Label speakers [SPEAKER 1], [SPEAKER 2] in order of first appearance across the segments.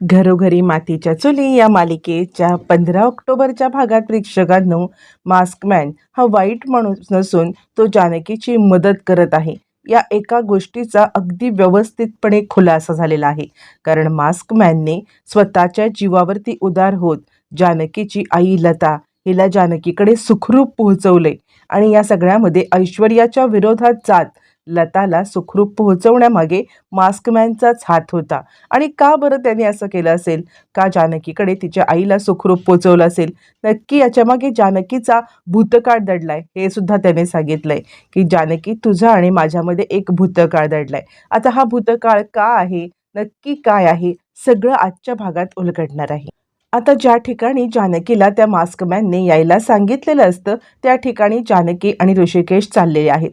[SPEAKER 1] घरोघरी मातीच्या चुली या मालिकेच्या पंधरा ऑक्टोबरच्या भागात प्रेक्षकांनो मास्कमॅन हा वाईट माणूस नसून तो जानकीची मदत करत आहे. या एका गोष्टीचा अगदी व्यवस्थितपणे खुलासा झालेला आहे. कारण मास्कमॅनने स्वतःच्या जीवावरती उदार होत जानकीची आई लता हिला जानकीकडे सुखरूप पोहोचवले आणि या सगळ्यामध्ये ऐश्वर्याच्या विरोधात जात लताला सुखरूप पोहोचवण्यामागे मास्कमॅनचाच हात होता. आणि का बरं त्याने असं केलं असेल? का जानकीकडे तिच्या आईला सुखरूप पोचवलं असेल? नक्की याच्यामागे जानकीचा भूतकाळ दडलाय हे सुद्धा त्याने सांगितलंय. की जानकी तुझा आणि माझ्यामध्ये एक भूतकाळ दडलाय. आता हा भूतकाळ का आहे? नक्की काय आहे? सगळं आजच्या भागात उलगडणार आहे. आता ज्या ठिकाणी जानकीला त्या मास्कमॅनने यायला सांगितलेलं असतं त्या ठिकाणी जानकी आणि ऋषिकेश चाललेले आहेत.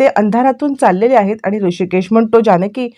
[SPEAKER 1] ते अंधारातून चाललेले आहेत आणि ऋषिकेश म्हणतो जानकी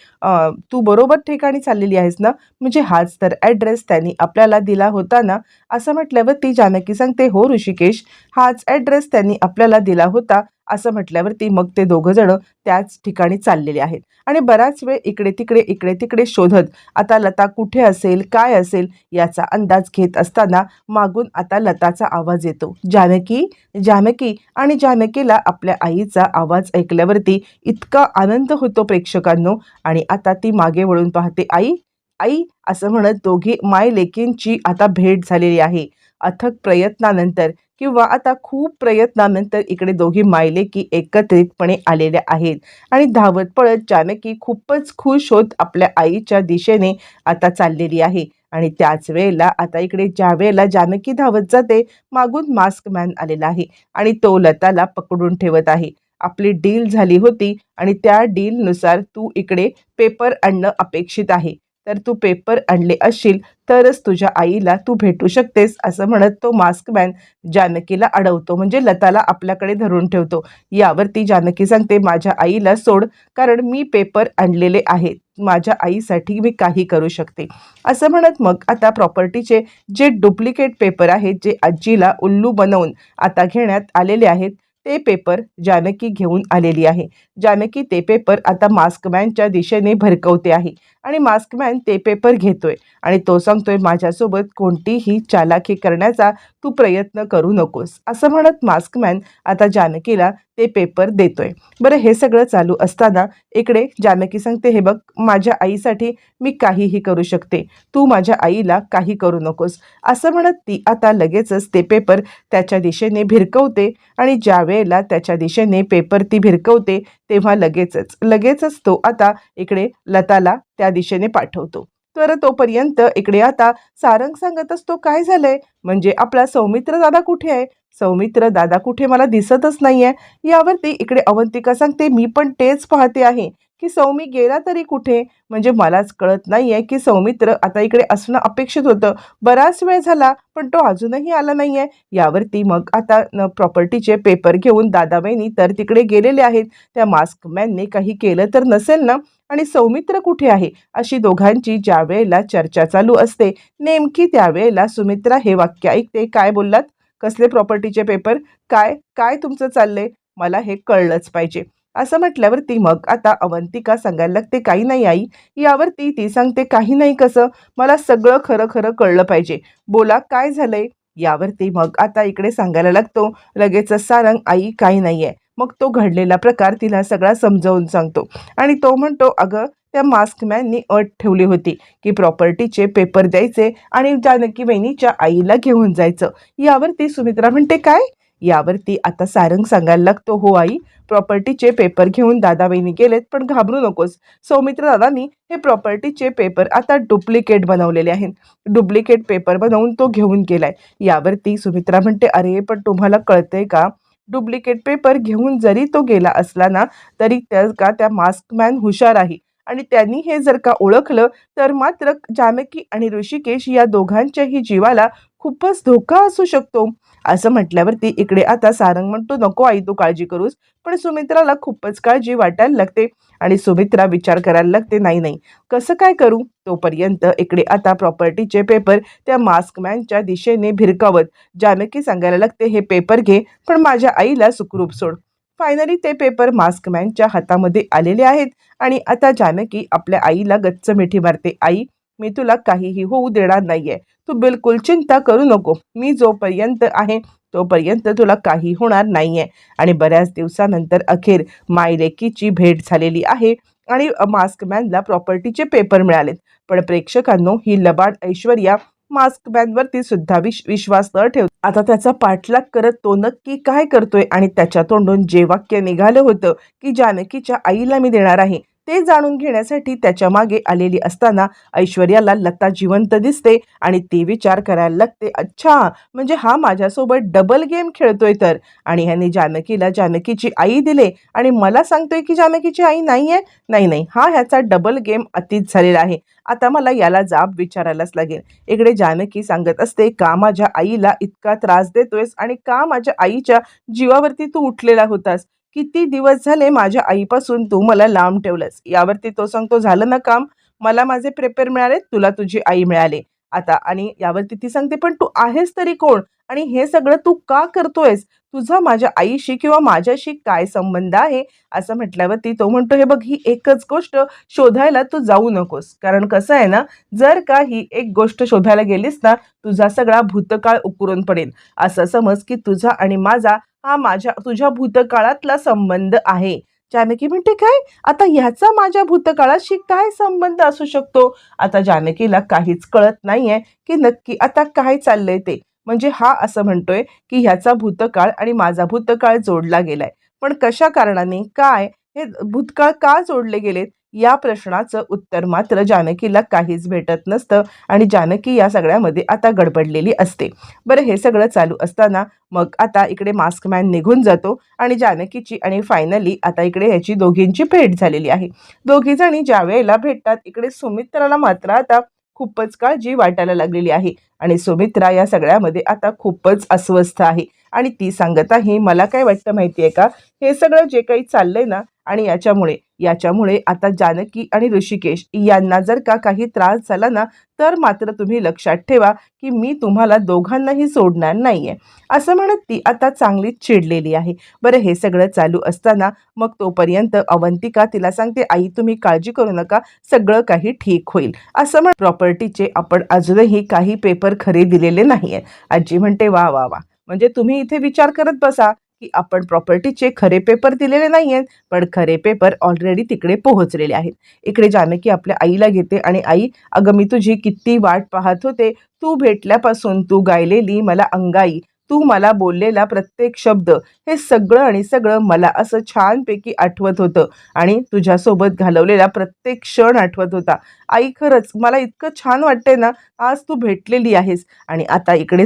[SPEAKER 1] तू बरोबर ठिकाणी चाललेली आहेस ना? म्हणजे हाच तर ॲड्रेस त्यांनी आपल्याला दिला होता ना? असं म्हटल्यावर ती जानकी सांगते हो ऋषिकेश हाच ॲड्रेस त्यांनी आपल्याला दिला होता. असं म्हटल्यावरती मग ते दोघं जण त्याच ठिकाणी चाललेले आहेत. आणि बराच वेळ इकडे तिकडे इकडे तिकडे शोधत आता लता कुठे असेल काय असेल याचा अंदाज घेत असताना मागून आता लताचा आवाज येतो. जानकी जानकी. आणि जानकीला आपल्या आईचा आवाज ऐकल्यावरती इतका आनंद होतो प्रेक्षकांनो. आणि आता ती मागे वळून पाहते आई आई असं म्हणत दोघी माय लेकींची आता भेट झालेली आहे. अथक प्रयत्नानंतर किंवा आता खूप प्रयत्नानंतर इकडे दोघी मायलेकी एकत्रितपणे आलेल्या आहेत. आणि धावत पळत जानकी खूपच खुश होत आपल्या आईच्या दिशेने आता चाललेली आहे. आणि त्याच वेळेला आता इकडे ज्या वेळेला जानकी धावत जाते मागून मास्क मॅन आलेला आहे. आणि तो लताला पकडून ठेवत आहे. आपली डील झाली होती आणि त्या डीलनुसार तू इकडे पेपर आणणं अपेक्षित आहे. तर तू पेपर आणले असशील तरच तुझ्या आईला तू भेटू शकतेस असं म्हणत तो मास्कमॅन जानकीला अडवतो. म्हणजे लताला आपल्याकडे धरून ठेवतो. यावरती जानकी सांगते माझ्या आईला सोड कारण मी पेपर आणलेले आहेत. माझ्या आईसाठी मी काही करू शकते. असं म्हणत मग आता प्रॉपर्टीचे जे डुप्लिकेट पेपर आहेत जे आजीला उल्लू बनवून आता घेण्यात आलेले आहेत ते पेपर जानकी घेऊन आलेली आहे. जानकी ते पेपर आता मास्कमॅनच्या दिशेने भरकवते आहे आणि मास्कमॅन ते पेपर घेतोय आणि तो सांगतोय माझ्यासोबत कोणतीही चालाकी करण्याचा तू प्रयत्न करू नकोस. असं म्हणत मास्कमॅन आता जानकीला ते पेपर देतोय. बरं हे सगळं चालू असताना इकडे जानकी सांगते हे बघ माझ्या आईसाठी मी काहीही करू शकते. तू माझ्या आईला काही करू नकोस. असं म्हणत ती आता लगेचच ते पेपर त्याच्या दिशेने भिरकवते आणि ज्या वेळेला त्याच्या दिशेने पेपर ती भिरकवते तेव्हा लगेचच लगेचच तो आता इकडे लताला त्या दिशेने पाठवतो. तर तोपर्यंत इकडे आता सारंग सांगत असतो काय झालंय? म्हणजे आपला सौमित्र दादा कुठे आहे? सौमित्र दादा कुठे मला दिसतच नाहीये. यावरती इकडे अवंतिका सांगते मी पण तेच पाहते आहे की सौमी गेला तरी कुठे? म्हणजे मलाच कळत नाहीये की सौमित्र आता इकडे असणं अपेक्षित होतं. बराच वेळ झाला पण तो अजूनही आला नाहीये. यावरती मग आता न प्रॉपर्टीचे पेपर घेऊन दादाबाईंनी तर तिकडे गेलेले आहेत. त्या मास्कमॅनने काही केलं तर नसेल ना? आणि सौमित्र कुठे आहे? अशी दोघांची ज्या वेळेला चर्चा चालू असते नेमकी त्यावेळेला सुमित्रा हे वाक्य ऐकते. काय बोललात? कसले प्रॉपर्टीचे पेपर काय काय तुमचं चाललंय? मला हे कळलंच पाहिजे. असं म्हटल्यावरती मग आता अवंतिका सांगायला लागते काही नाही आई. यावरती ती सांगते काही नाही कसं? मला सगळं खरं खरं कळलं पाहिजे. बोला काय झालंय? यावरती मग आता इकडे सांगायला लागतो लगेचच सारंग आई काही आहे मग तो घडलेला प्रकार तिला सगळा समजावून सांगतो. आणि तो म्हणतो अगं त्या मास्कमॅननी अट ठेवली होती की प्रॉपर्टीचे पेपर द्यायचे आणि जानकी वहिनीच्या आईला घेऊन जायचं. यावरती सुमित्रा म्हणते काय? यावरती आता सारंग सांगायला लागतो हो आई प्रॉपर्टीचे पेपर घेऊन दादा वहिनी गेलेत पण घाबरू नकोस. सौमित्र दादानी हे प्रॉपर्टीचे पेपर आता डुप्लिकेट बनवलेले आहेत. डुप्लिकेट पेपर बनवून तो घेऊन गेलाय. यावरती सुमित्रा म्हणते अरे पण तुम्हाला कळतंय का? डुप्लिकेट पेपर घेऊन जरी तो गेला असला ना तरी त्या का त्या मास्कमॅन हुशार आहे. आणि त्यांनी हे जर का ओळखलं तर मात्र जामेकी आणि ऋषिकेश या दोघांच्याही जीवाला खूपच धोका असू शकतो. असं म्हटल्यावरती इकडे आता सारंग म्हणतो नको आई तू काळजी करूस. पण सुमित्राला खूपच काळजी वाटायला लागते आणि सुमित्रा विचार करायला लागते नाही नाही कसं काय करू? तोपर्यंत इकडे आता प्रॉपर्टीचे पेपर त्या मास्कमॅनच्या दिशेने भिरकावत जानकी सांगायला लागते हे पेपर घे पण माझ्या आईला सुखरूप सोड. फायनली ते पेपर मास्कमॅनच्या हातामध्ये आलेले आहेत. आणि आता जानकी आपल्या आईला गच्च मिठी मारते. आई मी तुला काहीही होऊ देणार नाहीये. तू बिलकुल चिंता करू नको. मी जोपर्यंत आहे तोपर्यंत तुला काही होणार नाहीये. आणि बऱ्याच दिवसानंतर अखेर मायलेकीची भेट झालेली आहे आणि मास्कमॅनला प्रॉपर्टीचे पेपर मिळालेत. पण प्रेक्षकांनो ही लबाड ऐश्वर्या मास्क मास्कमॅनवरती सुद्धा विश विश्वास न ठेव आता त्याचा पाठलाग करत तो नक्की काय करतोय आणि त्याच्या तोंडून जे वाक्य निघालं होतं की जानकीच्या आईला मी देणार आहे ते जाणून घेण्यासाठी त्याच्यामागे आलेली असताना ऐश्वर्याला लता जिवंत दिसते आणि ती विचार करायला लागते अच्छा म्हणजे हा माझ्यासोबत डबल गेम खेळतोय तर. आणि ह्याने जानकीला जानकीची आई दिले आणि मला सांगतोय की जानकीची आई नाही आहे नाही नाही हा ह्याचा डबल गेम अतीत झालेला आहे. आता मला याला जाब विचारायलाच लागेल. इकडे जानकी सांगत असते का माझ्या आईला इतका त्रास देतोयस आणि का माझ्या आईच्या जीवावरती तू उठलेला होतास? किती दिवस झाले माझ्या आईपासून तू मला लांब ठेवलंस? यावरती तो सांगतो झालं ना काम? मला माझे प्रेपर मिळाले तुला तुझी आई मिळाली. आता आणि यावरती ती सांगते पण तू आहेस तरी कोण? आणि हे सगळं तू का करतोयस? तुझा माझ्या आईशी किंवा माझ्याशी काय संबंध आहे? असं म्हटल्यावरती तो म्हणतो हे बघ ही एकच गोष्ट शोधायला तू जाऊ नकोस. कारण कसं आहे ना जर का ही एक गोष्ट शोधायला गेलीस ना तुझा सगळा भूतकाळ उकरून पडेल. असं समज की तुझा आणि माझा हा माझ्या तुझ्या भूतकाळातला संबंध आहे. जानकी म्हणते काय? आता ह्याचा माझ्या भूतकाळाशी काय संबंध असू शकतो. आता जानकीला काहीच कळत नाहीये की नक्की आता काय चाललंय ते. म्हणजे हा असं म्हणतोय की ह्याचा भूतकाळ आणि माझा भूतकाळ जोडला गेलाय. पण कशा कारणाने? काय? हे भूतकाळ का जोडले गेलेत? या प्रश्नाचं उत्तर मात्र जानकीला काहीच भेटत नसतं आणि जानकी या सगळ्यामध्ये आता गडबडलेली असते. बरं हे सगळं चालू असताना मग आता इकडे मास्कमॅन निघून जातो आणि जानकीची आणि फायनली आता इकडे ह्याची दोघींची भेट झालेली आहे. दोघी जणी ज्या वेळेला भेटतात इकडे सुमित्राला मात्र आता खूपच काळजी वाटायला लागलेली आहे आणि सुमित्रा या सगळ्यामध्ये आता खूपच अस्वस्थ आहे. आणि ती सांगत आहे मला काय वाटतं माहिती आहे का? हे सगळं जे काही चाललंय ना आणि याच्यामुळे याच्यामुळे आता जानकी आणि ऋषिकेश यांना जर का काही त्रास झाला ना तर मात्र तुम्ही लक्षात ठेवा की मी तुम्हाला दोघांनाही सोडणार नाहीये. असं म्हणत ती आता चांगलीच चिडलेली आहे. बरं हे सगळं चालू असताना मग तोपर्यंत अवंतिका तिला सांगते आई तुम्ही काळजी करू नका सगळं काही ठीक होईल. असं म्हण प्रॉपर्टीचे आपण अजूनही काही पेपर खरे दिलेले नाहीये. आजी म्हणते वा वा वा. म्हणजे तुम्ही इथे विचार करत बसा की आपण प्रॉपर्टीचे खरे पेपर दिलेले नाही आहेत पण खरे पेपर ऑलरेडी तिकडे पोहोचलेले आहेत. इकडे जानकी आपल्या आईला घेते आणि आई अगं मी तुझी किती वाट पाहत होते. तू भेटल्यापासून तू गायलेली मला अंगाई. तू मला बोललेला प्रत्येक शब्द हे सगळं आणि सगळं मला असं छानपैकी आठवत होतं आणि तुझ्यासोबत घालवलेला प्रत्येक क्षण आठवत होता. आई खरंच मला इतकं छान वाटतंय ना आज तू भेटलेली आहेस आणि आता इकडे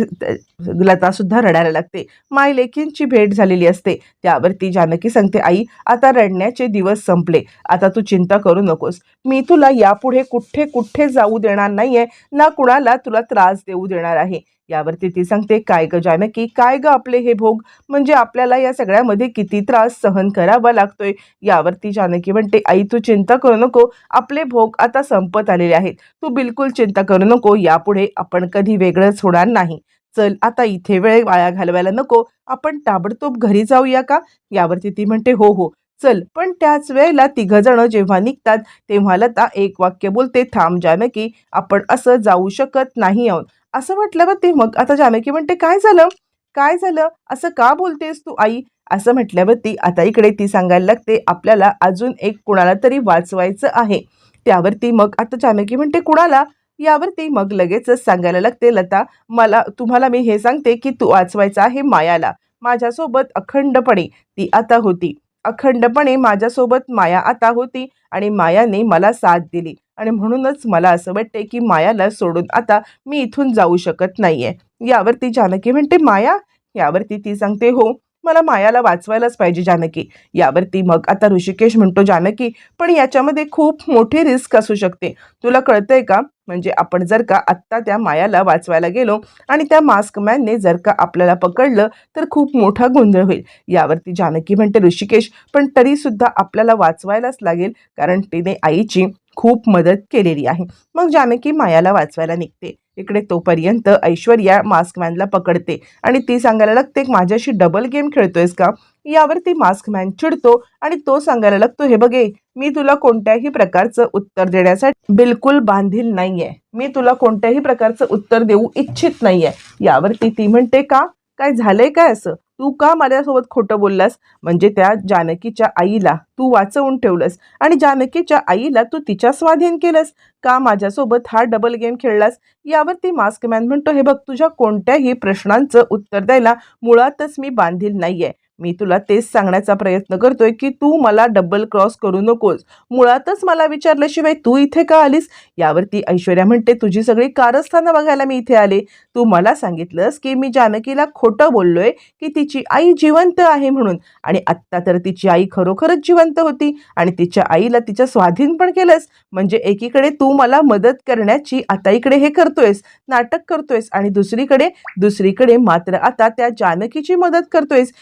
[SPEAKER 1] लतासुद्धा रडायला लागते. माय लेखींची भेट झालेली असते. त्यावरती जानकी सांगते आई आता रडण्याचे दिवस संपले. आता तू चिंता करू नकोस. मी तुला यापुढे कुठे कुठे जाऊ देणार नाहीये. ना कुणाला तुला त्रास देऊ देणार आहे. यावरती ती सांगते काय ग जानकी काय ग आपले हे भोग? म्हणजे आपल्याला या सगळ्यामध्ये किती त्रास सहन करावा लागतोय? यावरती जानकी म्हणते आई तू चिंता करू नको. आपले भोग आता संपत आलेले आहेत. तू बिलकुल चिंता करू नको. यापुढे आपण कधी वेगळंच होणार नाही. चल आता इथे वेळ वाया घालवायला नको. आपण ताबडतोब घरी जाऊया का? यावरती ती म्हणते हो हो. चल. पण त्याच वेळेला तिघजणं जेव्हा निघतात तेव्हा लता एक वाक्य बोलते थांब जानकी आपण असं जाऊ शकत नाही आहोत. असं म्हटलं बघ ते. मग आता जानकी म्हणते काय झालं? काय झालं? असं का बोलतेस तू आई? असं म्हटल्यावर ती आता इकडे ती सांगायला लागते आपल्याला अजून एक कुणाला तरी वाचवायचं आहे. त्यावरती मग आता जानकी म्हणते कुणाला? यावरती मग लगेचच सांगायला लागते लता मला तुम्हाला मी हे सांगते की तू वाचवायचं आहे मायाला. माझ्यासोबत अखंडपणे ती आता होती. अखंडपणे माझ्यासोबत माया आता होती आणि मायाने मला साथ दिली. आणि म्हणूनच मला असं वाटते की मायाला सोडून आता मी इथून जाऊ शकत नाहीये. यावरती जानकी म्हणते माया? यावरती ती सांगते हो मला मायाला वाचवायलाच पाहिजे जानकी. यावरती मग आता ऋषिकेश म्हणतो जानकी पण याच्यामध्ये खूप मोठी रिस्क असू शकते. तुला कळतंय का? म्हणजे आपण जर का आत्ता त्या मायाला वाचवायला गेलो आणि त्या मास्कमॅनने जर का आपल्याला पकडलं तर खूप मोठा गोंधळ होईल. यावरती जानकी म्हणते ऋषिकेश पण तरीसुद्धा आपल्याला वाचवायलाच लागेल कारण तिने आईची खूप मदत केलेली आहे. मग जानकी मायाला वाचवायला निघते. इकडे तोपर्यंत ऐश्वर्या मास्कमॅनला पकडते आणि ती सांगायला लागते माझ्याशी डबल गेम खेळतोयस का? यावरती मास्कमॅन चिडतो आणि तो सांगायला लागतो हे बघे मी तुला कोणत्याही प्रकारचं उत्तर देण्यासाठी बिलकुल बांधील नाहीये. मी तुला कोणत्याही प्रकारचं उत्तर देऊ इच्छित नाहीये. यावरती ती म्हणते का? काय झालंय काय असं? तू का माझ्यासोबत खोटं बोललास? म्हणजे त्या जानकीच्या आईला तू वाचवून ठेवलंस. आणि जानकीच्या आईला तू तिच्या स्वाधीन केलंस. का माझ्यासोबत हा डबल गेम खेळलास? यावरती मास्कमॅन म्हणतो हे बघ तुझ्या कोणत्याही प्रश्नांचं उत्तर द्यायला मुळातच मी बांधील नाहीये. मी तुला तेच सांगण्याचा प्रयत्न करतोय की तू मला डबल क्रॉस करू नकोस. मुळातच मला विचारल्याशिवाय तू इथे का आलीस? यावरती ऐश्वर्या म्हणते तुझी सगळी कारस्थानं बघायला मी इथे आले. तू मला सांगितलंस की मी जानकीला खोटं बोललोय की तिची आई जिवंत आहे म्हणून. आणि आत्ता तर तिची आई खरोखरच जिवंत होती आणि तिच्या आईला तिच्या स्वाधीन पण केलंस. म्हणजे एकीकडे तू मला मदत करण्याची आता इकडे हे करतोयस नाटक करतोयस आणि दुसरीकडे दुसरीकडे मात्र आता त्या जानकीची मदत करतोयस.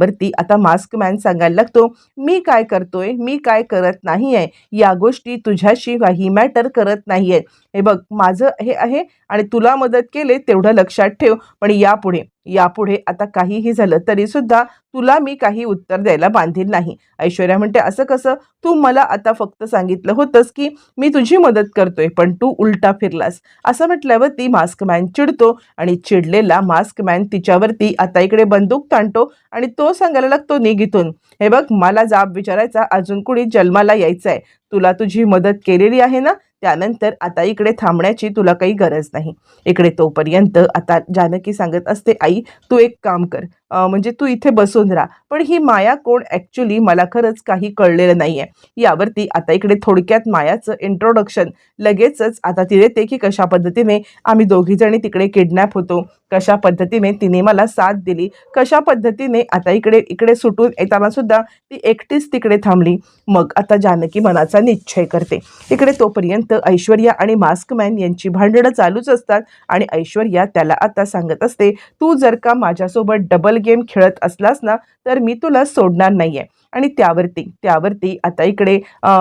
[SPEAKER 1] यावरती आता मास्क मॅन सांगायला लागतो मी काय करतोय? मी काय करत नाही आहे या गोष्टी तुझ्याशी काही मॅटर करत नाही आहेत हे बघ माझं हे आहे आणि तुला मदत केले तेवढं लक्षात ठेव. पण यापुढे यापुढे आता काहीही झालं तरी सुद्धा तुला मी काही उत्तर द्यायला बांधील नाही. ऐश्वर्या म्हणते असं कसं? तू मला आता फक्त सांगितलं होतंस की मी तुझी मदत करतोय पण तू उलटा फिरलास. असं म्हटल्यावर ती मास्कमॅन चिडतो आणि चिडलेला मास्कमॅन तिच्यावरती आता इकडे बंदूक ताणतो आणि तो सांगायला लागतो निघितून हे बघ मला जाब विचारायचा अजून कुणी जन्माला यायचं आहे तुला तुझी मदत केलेली आहे ना? त्यानंतर आता इकडे थांबण्याची तुला काही गरज नाही. इकडे तोपर्यंत आता जानकी सांगत असते आई तू एक काम कर. म्हणजे तू इथे बसून राहा. पण ही माया कोण ॲक्च्युली मला खरंच काही कळलेलं नाही आहे यावरती आता इकडे थोडक्यात मायाचं इंट्रोडक्शन लगेचच आता ती देते की कशा पद्धतीने आम्ही दोघीजणी तिकडे किडनॅप होतो. कशा पद्धतीने तिने मला साथ दिली. कशा पद्धतीने आता इकडे इकडे सुटून येताना सुद्धा ती एकटीच तिकडे थांबली. मग आता जानकी मनाचा निश्चय करते. इकडे तोपर्यंत ऐश्वर्या आणि मास्कमॅन यांची भांडणं चालूच असतात. आणि ऐश्वर्या त्याला आता सांगत असते तू जर का माझ्यासोबत डबल गेम खेळत असलास ना तर मी तुला सोडणार नाही आहे आणि त्यावरती त्यावरती आता इकडे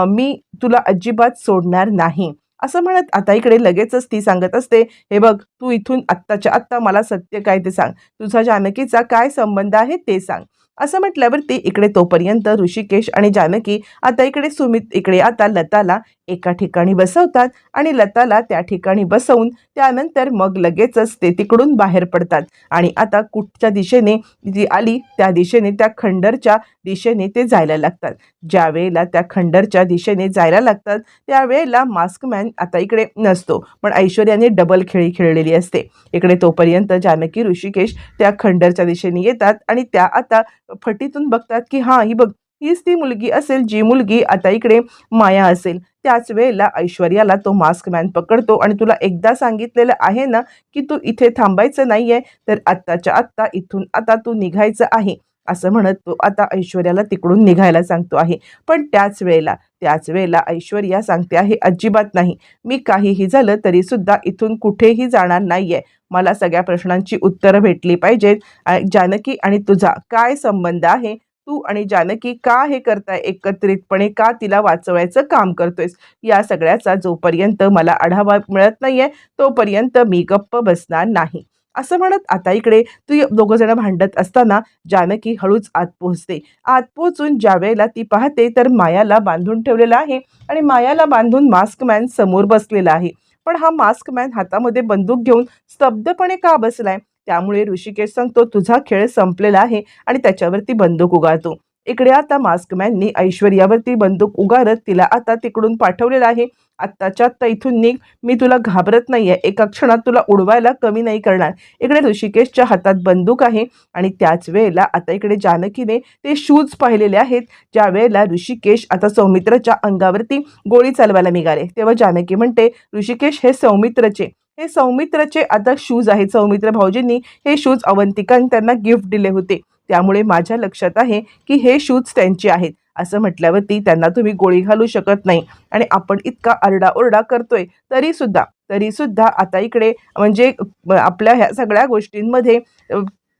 [SPEAKER 1] मी तुला अजिबात सोडणार नाही. असं म्हणत आता इकडे लगेचच ती सांगत असते हे बघ तू इथून आत्ताच्या आत्ता मला सत्य काय ते सांग. तुझा जानकीचा काय संबंध आहे ते सांग. असं म्हटल्यावरती इकडे तोपर्यंत ऋषिकेश आणि जानकी आता इकडे सुमित इकडे आता लताला एका ठिकाणी बसवतात आणि लताला त्या ठिकाणी बसवून त्यानंतर मग लगेचच ते तिकडून बाहेर पडतात. आणि आता कुठच्या दिशेने जी आली त्या दिशेने त्या खंडरच्या दिशेने ते जायला लागतात. ज्या वेळेला त्या खंडरच्या दिशेने जायला लागतात त्यावेळेला मास्कमॅन आता इकडे नसतो पण ऐश्वर्याने डबल खेळी खेळलेली असते. इकडे तोपर्यंत जानकी ऋषिकेश त्या खंडरच्या दिशेने येतात आणि त्या आता फटीतून बघतात की हां ही बघ हीच ती मुलगी असेल जी मुलगी आता इकडे माया असेल. त्याच वेळेला ऐश्वर्याला तो मास्क मॅन पकडतो आणि तुला एकदा सांगितलेलं आहे ना की तू इथे थांबायचं नाही आहे तर आत्ताच्या आत्ता इथून आता तू निघायचं आहे. असं म्हणत तो आता ऐश्वर्याला तिकडून निघायला सांगतो आहे. पण त्याच वेळेला त्याच वेळेला ऐश्वर्या सांगते आहे अजिबात नाही. मी काहीही झालं तरी सुद्धा इथून कुठेही जाणार नाही आहे मला सगळ्या प्रश्नांची उत्तरं भेटली पाहिजेत. जानकी आणि तुझा काय संबंध आहे? तू आणि जानकी का हे करताय एकत्रितपणे? का तिला वाचवायचं काम करतोयस? या सगळ्याचा जोपर्यंत मला आढावा मिळत नाहीये तोपर्यंत मी गप्प बसणार नाही. असं म्हणत आता इकडे तू दोघं जण भांडत असताना जानकी हळूच आत पोहोचते. आत पोहोचून ज्या वेळेला ती पाहते तर मायाला बांधून ठेवलेला आहे आणि मायाला बांधून मास्कमॅन समोर बसलेला आहे. पण हा मास्कमॅन हातामध्ये बंदूक घेऊन स्तब्धपणे का बसलाय? त्यामुळे ऋषिकेश सांगतो तुझा खेळ संपलेला आहे आणि त्याच्यावरती बंदूक उगाळतो इकडे आता मास्कमॅननी ऐश्वर्यावरती बंदूक उगारत तिला आता तिकडून पाठवलेलं आहे. आत्ताच्या आत्ता इथून निघ मी तुला घाबरत नाही आहे एका क्षणात तुला उडवायला कमी नाही करणार. इकडे ऋषिकेशच्या हातात बंदूक आहे आणि त्याच वेळेला आता इकडे जानकीने ते शूज पाहिलेले आहेत. ज्या वेळेला ऋषिकेश आता सौमित्रच्या अंगावरती गोळी चालवायला निघाले तेव्हा जानकी म्हणते ऋषिकेश हे सौमित्रचे हे सौमित्रचे आता शूज आहेत. सौमित्र भाऊजींनी हे शूज अवंतिकाने त्यांना गिफ्ट दिले होते. त्यामुळे माझ्या लक्षात आहे की हे शूज त्यांचे आहेत. असं म्हटल्यावरती त्यांना तुम्ही गोळी घालू शकत नाही. आणि आपण इतका आरडाओरडा करतोय तरी सुद्धा तरी सुद्धा आता इकडे म्हणजे आपल्या ह्या सगळ्या गोष्टींमध्ये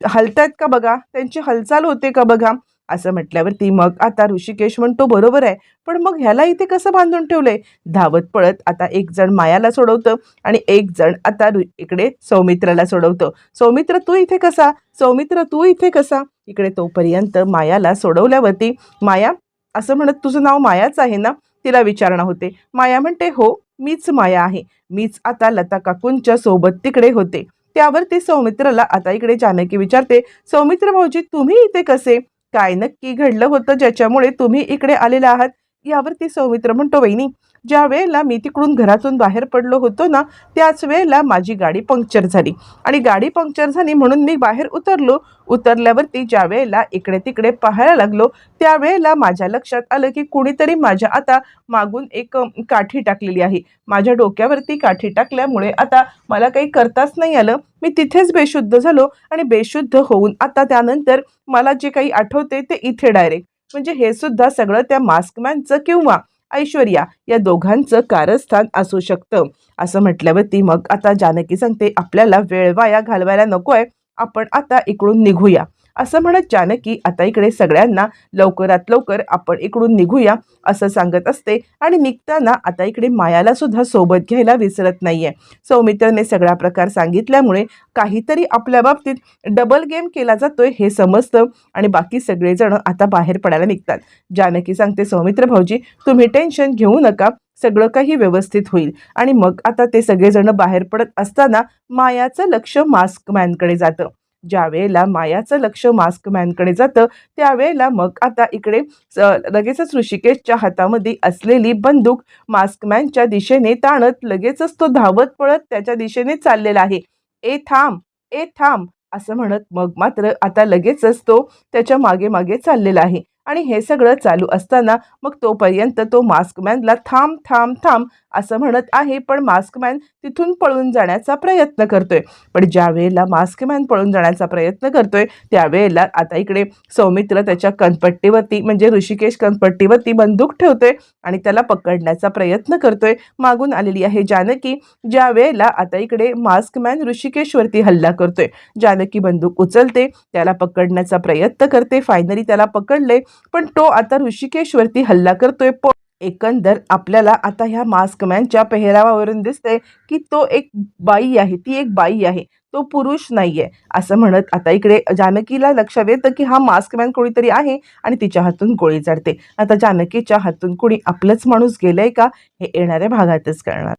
[SPEAKER 1] हलतायत का बघा? त्यांची हालचाल होते का बघा? असं म्हटल्यावरती मग आता ऋषिकेश म्हणतो बरोबर आहे. पण मग ह्याला इथे कसं बांधून ठेवलंय? धावत पळत आता एक जण मायाला सोडवतं आणि एक जण आता ऋ- इकडे सौमित्राला सोडवतं. सौमित्र तू इथे कसा? सौमित्र तू इथे कसा? इकडे तोपर्यंत मायाला सोडवल्यावरती माया असं म्हणत तुझं नाव मायाच आहे ना? तिला विचारणा होते. माया म्हणते हो मीच माया आहे. मीच आता लता काकूंच्या सोबत तिकडे होते. त्यावर ते सौमित्राला आता इकडे जानकी विचारते सौमित्र भाऊजी तुम्ही इथे कसे? काय नक्की घडलं होतं ज्याच्यामुळे तुम्ही इकडे आलेले आहात? यावरती सौमित्र म्हणतो वहिनी ज्या वेळेला मी तिकडून घरातून बाहेर पडलो होतो ना त्याच वेळेला माझी गाडी पंक्चर झाली. आणि गाडी पंक्चर झाली म्हणून मी बाहेर उतरलो. उतरल्यावरती ज्या वेळेला इकडे तिकडे पाहायला लागलो त्यावेळेला माझ्या लक्षात आलं की कुणीतरी माझ्या आता मागून एक काठी टाकलेली आहे. माझ्या डोक्यावरती काठी टाकल्यामुळे आता मला काही करताच नाही आलं. मी तिथेच बेशुद्ध झालो आणि बेशुद्ध होऊन आता त्यानंतर मला जे काही आठवते ते इथे डायरेक्ट म्हणजे हे सुद्धा सगळं त्या मास्कमॅनचं किंवा ऐश्वर्या या दोघांचं कारस्थान असू शकतं. असं म्हटल्यावरती मग आता जानकी सांगते आपल्याला वेळ वाया घालवायला नको आहे आपण आता इकडून निघूया. असं म्हणत जानकी आता इकडे सगळ्यांना लवकरात लवकर आपण इकडून निघूया असं सांगत असते आणि निघताना आता इकडे मायाला सुद्धा सोबत घ्यायला विसरत नाहीये. सौमित्रने सगळा प्रकार सांगितल्यामुळे काहीतरी आपल्या बाबतीत डबल गेम केला जातोय हे समजतं आणि बाकी सगळेजण आता बाहेर पडायला निघतात. जानकी सांगते सौमित्र भाऊजी तुम्ही टेन्शन घेऊ नका. सगळं काही व्यवस्थित होईल. आणि मग आता ते सगळेजण बाहेर पडत असताना मायाचं लक्ष मास्कमॅनकडे जातं. ज्या वेळेला मायाचं लक्ष मास्कमॅनकडे जातं त्यावेळेला मग आता इकडे स- लगेचच ऋषिकेशच्या हातामध्ये असलेली बंदूक मास्कमॅनच्या दिशेने ताणत लगेचच तो धावत पळत त्याच्या दिशेने चाललेला आहे. ए थांब ए थांब असं म्हणत मग मात्र आता लगेचच तो त्याच्यामागे मागे चाललेला आहे. आणि हे सगळं चालू असताना मग तोपर्यंत तो मास्कमॅनला थांब थांब थांब असं म्हणत आहे पण मास्कमॅन तिथून पळून जाण्याचा प्रयत्न करतोय. पण ज्या वेळेला मास्कमॅन पळून जाण्याचा प्रयत्न करतोय त्यावेळेला आता इकडे सौमित्र त्याच्या कनपट्टीवरती म्हणजे ऋषिकेश कनपट्टीवरती बंदूक ठेवतोय आणि त्याला पकडण्याचा प्रयत्न करतोय. मागून आलेली आहे जानकी ज्या वेळेला आता इकडे मास्कमॅन ऋषिकेशवरती हल्ला करतोय. जानकी बंदूक उचलते त्याला पकडण्याचा प्रयत्न करते. फायनली त्याला पकडले पण तो आता ऋषिकेशवरती हल्ला करतोय. पण एकंदर आपल्याला आता ह्या मास्कमॅनच्या पेहरावावरून दिसतंय की तो एक बाई आहे ती एक बाई आहे. तो पुरुष नाहीये. असं म्हणत आता इकडे जानकीला लक्षात येतं की हा मास्कमॅन कोणीतरी आहे आणि तिच्या हातून गोळी चढते. आता जानकीच्या हातून कोणी आपलंच माणूस गेलंय का? हे येणाऱ्या भागातच कळणार.